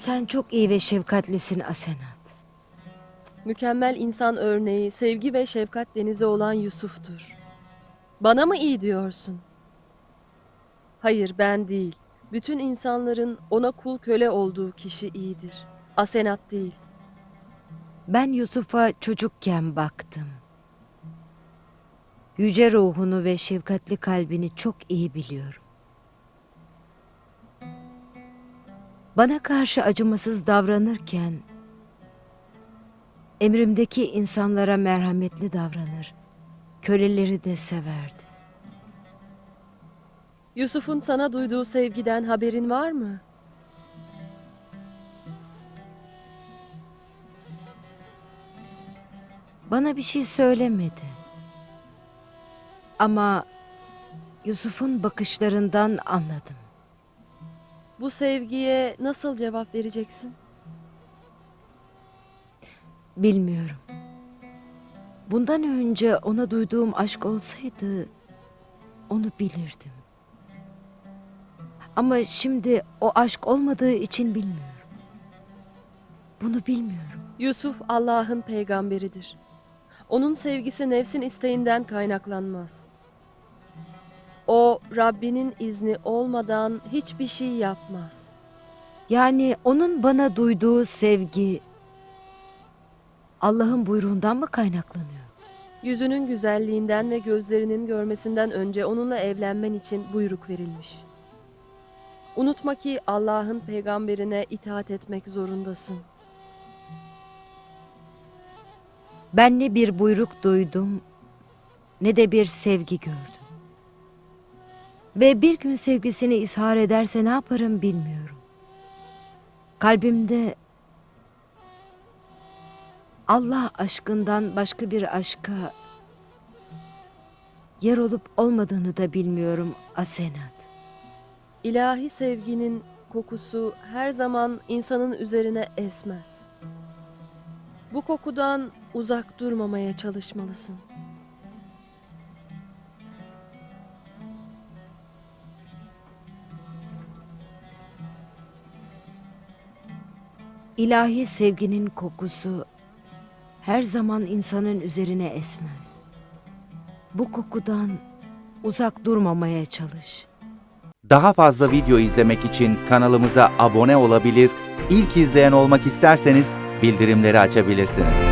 Sen çok iyi ve şefkatlisin Asenat. Mükemmel insan örneği, sevgi ve şefkat denizi olan Yusuf'tur. Bana mı iyi diyorsun? Hayır, ben değil. Bütün insanların ona kul köle olduğu kişi iyidir. Asenat değil. Ben Yusuf'a çocukken baktım. Yüce ruhunu ve şefkatli kalbini çok iyi biliyorum. Bana karşı acımasız davranırken emrimdeki insanlara merhametli davranır. Köleleri de severdi. Yusuf'un sana duyduğu sevgiden haberin var mı? Bana bir şey söylemedi. Ama Yusuf'un bakışlarından anladım. Bu sevgiye nasıl cevap vereceksin? Bilmiyorum. Bundan önce ona duyduğum aşk olsaydı onu bilirdim. Ama şimdi o aşk olmadığı için bilmiyorum. Bunu bilmiyorum. Yusuf Allah'ın peygamberidir. Onun sevgisi nefsin isteğinden kaynaklanmaz. Rabbinin izni olmadan hiçbir şey yapmaz. Yani onun bana duyduğu sevgi Allah'ın buyruğundan mı kaynaklanıyor? Yüzünün güzelliğinden ve gözlerinin görmesinden önce onunla evlenmen için buyruk verilmiş. Unutma ki Allah'ın peygamberine itaat etmek zorundasın. Ben ne bir buyruk duydum ne de bir sevgi gördüm. Ve bir gün sevgisini ishar ederse ne yaparım bilmiyorum. Kalbimde Allah aşkından başka bir aşka yer olup olmadığını da bilmiyorum Asenat. İlahi sevginin kokusu her zaman insanın üzerine esmez. Bu kokudan uzak durmamaya çalışmalısın. İlahi sevginin kokusu her zaman insanın üzerine esmez. Bu kokudan uzak durmamaya çalış. Daha fazla video izlemek için kanalımıza abone olabilir, ilk izleyen olmak isterseniz bildirimleri açabilirsiniz.